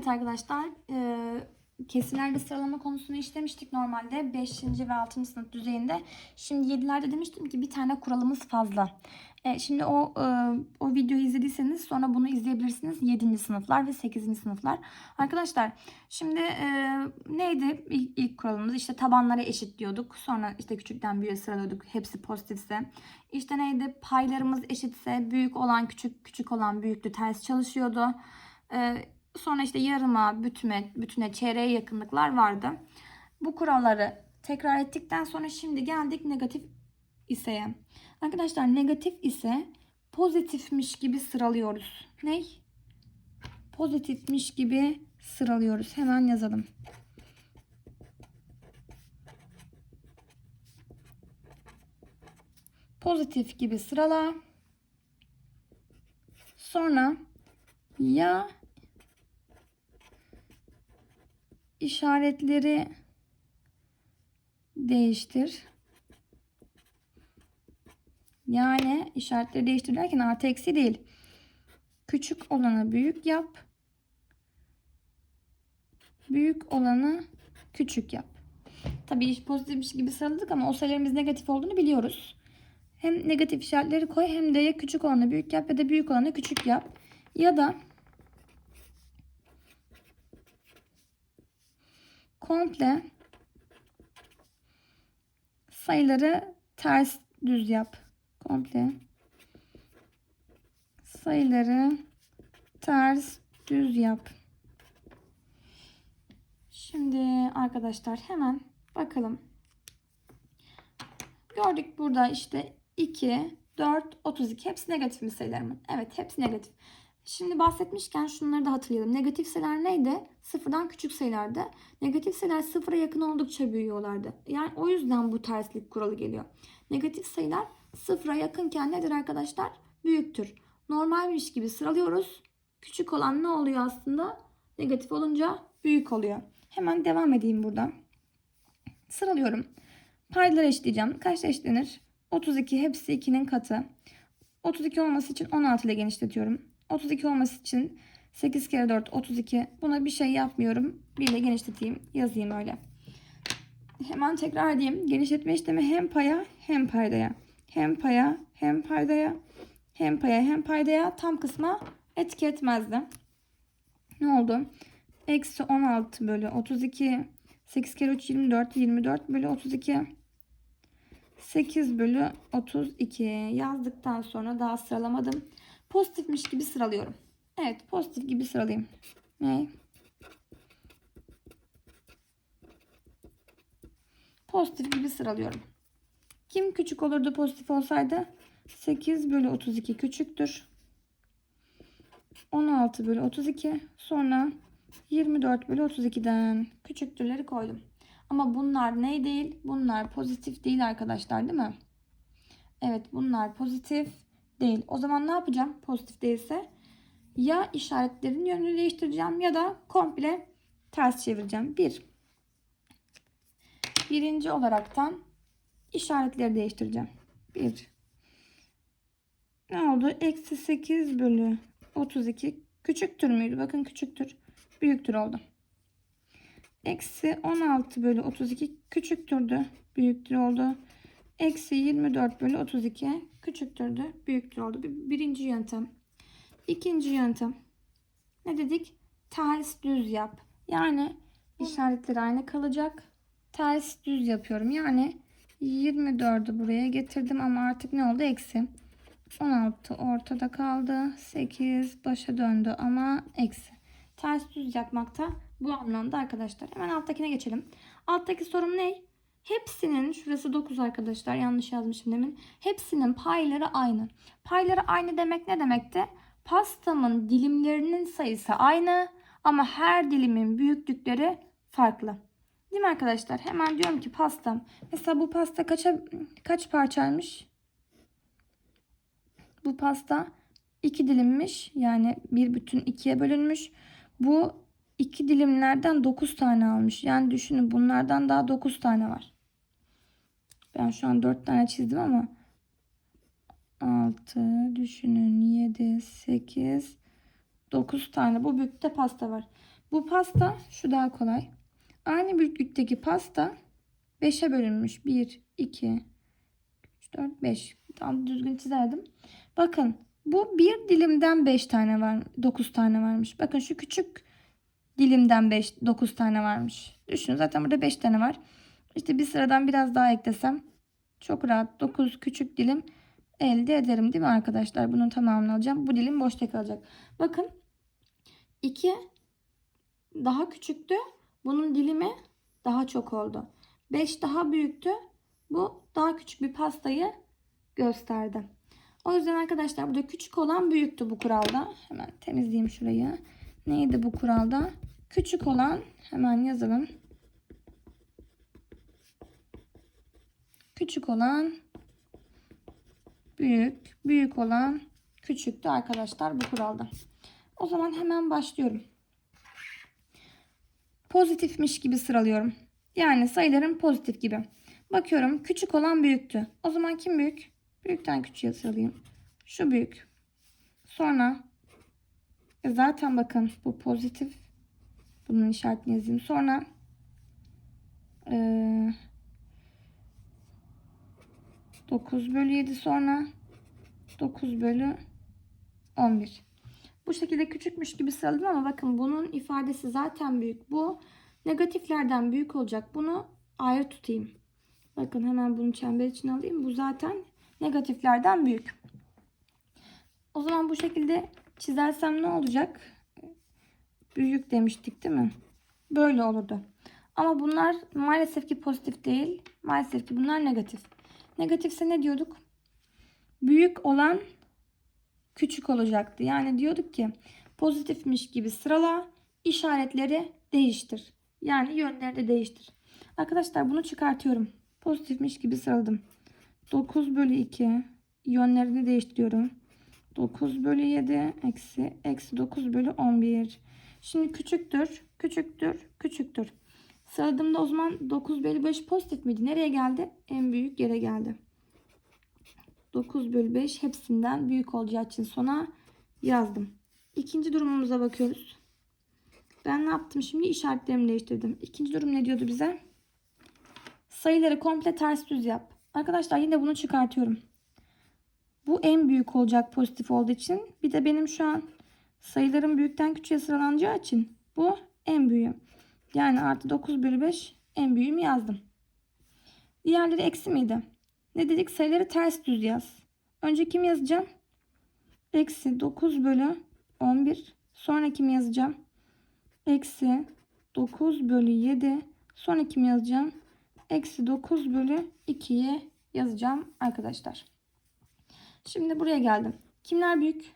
Evet arkadaşlar, e, kesilerde sıralama konusunu işlemiştik normalde 5. ve 6. sınıf düzeyinde. Şimdi 7'lerde demiştim ki bir tane kuralımız fazla. E, şimdi o e, o videoyu izlediyseniz sonra bunu izleyebilirsiniz 7. sınıflar ve 8. sınıflar. Arkadaşlar şimdi e, neydi ilk, ilk kuralımız? İşte tabanlara eşit diyorduk. Sonra işte küçükten büyüğe sıralıyorduk. Hepsi pozitifse. İşte neydi? Paylarımız eşitse büyük olan küçük, küçük olan büyüklü ters çalışıyordu. E, Sonra işte yarıma, bütüne, bütüne, çeyreğe yakınlıklar vardı. Bu kuralları tekrar ettikten sonra şimdi geldik negatif iseye. Arkadaşlar negatif ise pozitifmiş gibi sıralıyoruz. Ney? Pozitifmiş gibi sıralıyoruz. Hemen yazalım. Pozitif gibi sırala. Sonra ya işaretleri değiştir. Yani işaretleri değiştir derken artı eksi değil. Küçük olanı büyük yap. Büyük olanı küçük yap. Tabii iş pozitifmiş gibi sıraladık ama o sayılarımız negatif olduğunu biliyoruz. Hem negatif işaretleri koy hem de ya küçük olanı büyük yap ya da büyük olanı küçük yap. Ya da komple sayıları ters düz yap. Komple sayıları ters düz yap. Şimdi arkadaşlar hemen bakalım. Gördük burada işte 2, 4, 32 hepsi negatif mi sayılarımın? Evet hepsi negatif. Şimdi bahsetmişken şunları da hatırlayalım. Negatif sayılar neydi? Sıfırdan küçük sayılardı. Negatif sayılar sıfıra yakın oldukça büyüyorlardı. Yani o yüzden bu terslik kuralı geliyor. Negatif sayılar sıfıra yakınken nedir arkadaşlar? Büyüktür. Normalmiş gibi sıralıyoruz. Küçük olan ne oluyor aslında? Negatif olunca büyük oluyor. Hemen devam edeyim buradan. Sıralıyorum. Paydaları eşitleyeceğim. Kaçta eşitlenir? 32 hepsi 2'nin katı. 32 olması için 16 ile genişletiyorum. 32 olması için 8 kere 4 32. Buna bir şey yapmıyorum. 1 ile genişleteyim. Yazayım öyle. Hemen tekrar edeyim. Genişletme işlemi hem paya hem paydaya. Hem paya hem paydaya. Hem paya hem paydaya tam kısma etki etmezdi. Ne oldu? Eksi 16 bölü 32. 8 kere 3 24. 24 bölü 32. 8 bölü 32 yazdıktan sonra daha sıralamadım. Pozitifmiş gibi sıralıyorum. Evet pozitif gibi sıralayayım. Ne? Pozitif gibi sıralıyorum. Kim küçük olurdu pozitif olsaydı? 8 bölü 32 küçüktür. 16 bölü 32 sonra 24 bölü 32'den küçüktürleri koydum. Ama bunlar ne değil? Bunlar pozitif değil arkadaşlar değil mi? Evet bunlar pozitif değil. O zaman ne yapacağım pozitif değilse? Ya işaretlerin yönünü değiştireceğim ya da komple ters çevireceğim. Bir. Birinci olaraktan işaretleri değiştireceğim. Bir. Ne oldu? Eksi 8 bölü 32 küçüktür müydü? Bakın küçüktür. Büyüktür oldu. Eksi 16 bölü 32 küçüktürdü. Büyüktür oldu. Eksi 24 bölü 32 küçüktürdü. Büyüktür oldu. Birinci yöntem. İkinci yöntem. Ne dedik? Ters düz yap. Yani işaretleri aynı kalacak. Ters düz yapıyorum. Yani 24'ü buraya getirdim ama artık ne oldu? Eksi. 16 ortada kaldı. 8 başa döndü ama eksi. Ters düz yapmakta bu anlamda arkadaşlar. Hemen alttakine geçelim. Alttaki sorum ne? Hepsinin şurası 9 arkadaşlar yanlış yazmışım demin. Hepsinin payları aynı. Payları aynı demek ne demekti? Pastamın dilimlerinin sayısı aynı ama her dilimin büyüklükleri farklı. Değil mi arkadaşlar? Hemen diyorum ki pastam. Mesela bu pasta kaça kaç parçaymış? Bu pasta iki dilimmiş. Yani bir bütün ikiye bölünmüş. Bu iki dilimlerden 9 tane almış. Yani düşünün bunlardan daha 9 tane var. Ben şu an 4 tane çizdim ama 6 düşünün 7 8 9 tane bu büyükte pasta var. Bu pasta şu daha kolay. Aynı büyüklükteki pasta 5'e bölünmüş. 1, 2, 3, 4, 5. Tam düzgün çizerdim. Bakın bu bir dilimden 5 tane var. 9 tane varmış. Bakın şu küçük dilimden 5, 9 tane varmış. Düşünün zaten burada 5 tane var. İşte bir sıradan biraz daha eklesem çok rahat 9 küçük dilim elde ederim değil mi arkadaşlar? Bunun tamamını alacağım. Bu dilim boşta kalacak. Bakın 2 daha küçüktü. Bunun dilimi daha çok oldu. 5 daha büyüktü. Bu daha küçük bir pastayı gösterdi. O yüzden arkadaşlar burada küçük olan büyüktü bu kuralda. Hemen temizleyeyim şurayı. Neydi bu kuralda? Küçük olan hemen yazalım. Küçük olan büyük, büyük olan küçüktü arkadaşlar bu kuralda. O zaman hemen başlıyorum. Pozitifmiş gibi sıralıyorum. Yani sayıların pozitif gibi. Bakıyorum küçük olan büyüktü. O zaman kim büyük? Büyükten küçüğe sıralayayım. Şu büyük. Sonra e zaten bakın bu pozitif. Bunun işaretini yazayım. Sonra eee 9 bölü 7 sonra 9 bölü 11. Bu şekilde küçükmüş gibi sıraladım ama bakın bunun ifadesi zaten büyük. Bu negatiflerden büyük olacak. Bunu ayrı tutayım. Bakın hemen bunu çember içine alayım. Bu zaten negatiflerden büyük. O zaman bu şekilde çizersem ne olacak? Büyük demiştik değil mi? Böyle olurdu. Ama bunlar maalesef ki pozitif değil. Maalesef ki bunlar negatif. Negatifse ne diyorduk? Büyük olan küçük olacaktı. Yani diyorduk ki pozitifmiş gibi sırala işaretleri değiştir. Yani yönleri de değiştir. Arkadaşlar bunu çıkartıyorum. Pozitifmiş gibi sıraladım. 9 bölü 2 yönlerini değiştiriyorum. 9 bölü 7 eksi eksi 9 bölü 11. Şimdi küçüktür, küçüktür, küçüktür. Sıraladığımda o zaman 9 bölü 5 pozitif miydi? Nereye geldi? En büyük yere geldi. 9 bölü 5 hepsinden büyük olacağı için sona yazdım. İkinci durumumuza bakıyoruz. Ben ne yaptım şimdi? İşaretlerimi değiştirdim. İkinci durum ne diyordu bize? Sayıları komple ters düz yap. Arkadaşlar yine bunu çıkartıyorum. Bu en büyük olacak pozitif olduğu için. Bir de benim şu an sayıların büyükten küçüğe sıralanacağı için bu en büyüğü. Yani artı 9 bölü 5 en büyüğümü yazdım. Diğerleri eksi miydi? Ne dedik? Sayıları ters düz yaz. Önce kim yazacağım? Eksi 9 bölü 11. Sonra kim yazacağım? Eksi 9 bölü 7. Sonra kim yazacağım? Eksi 9 bölü 2'ye yazacağım arkadaşlar. Şimdi buraya geldim. Kimler büyük?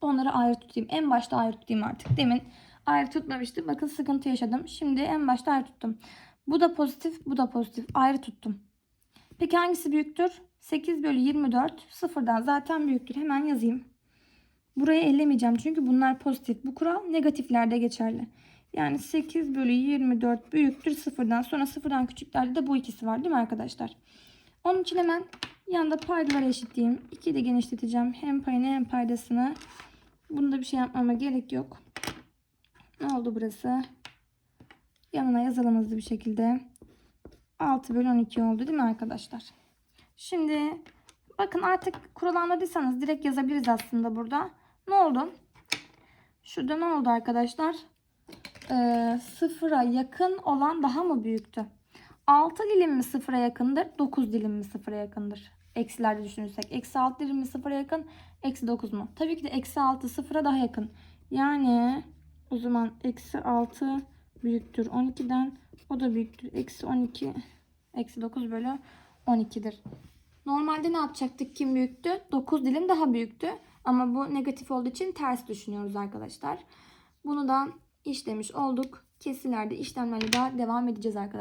Onları ayrı tutayım. En başta ayrı tutayım artık. Demin ayrı tutmamıştım. Bakın sıkıntı yaşadım. Şimdi en başta ayrı tuttum. Bu da pozitif, bu da pozitif. Ayrı tuttum. Peki hangisi büyüktür? 8 bölü 24 sıfırdan zaten büyüktür. Hemen yazayım. Burayı ellemeyeceğim çünkü bunlar pozitif. Bu kural negatiflerde geçerli. Yani 8 bölü 24 büyüktür sıfırdan. Sonra sıfırdan küçüklerde de bu ikisi var değil mi arkadaşlar? Onun için hemen yanında paydaları eşitleyeyim. 2'yi de genişleteceğim. Hem payını hem paydasını. Bunda bir şey yapmama gerek yok. Ne oldu burası? Yanına yazalım hızlı bir şekilde. 6 bölü 12 oldu değil mi arkadaşlar? Şimdi bakın artık kural anladıysanız direkt yazabiliriz aslında burada. Ne oldu? Şurada ne oldu arkadaşlar? Ee, sıfıra yakın olan daha mı büyüktü? 6 dilim mi sıfıra yakındır? 9 dilim mi sıfıra yakındır? Eksilerde düşünürsek. Eksi 6 dilim mi sıfıra yakın? Eksi 9 mu? Tabii ki de eksi 6 sıfıra daha yakın. Yani o zaman eksi 6 büyüktür 12'den. O da büyüktür. Eksi 12 eksi 9 bölü 12'dir. Normalde ne yapacaktık? Kim büyüktü? 9 dilim daha büyüktü. Ama bu negatif olduğu için ters düşünüyoruz arkadaşlar. Bunu da işlemiş olduk. Kesilerde işlemlerle daha devam edeceğiz arkadaşlar.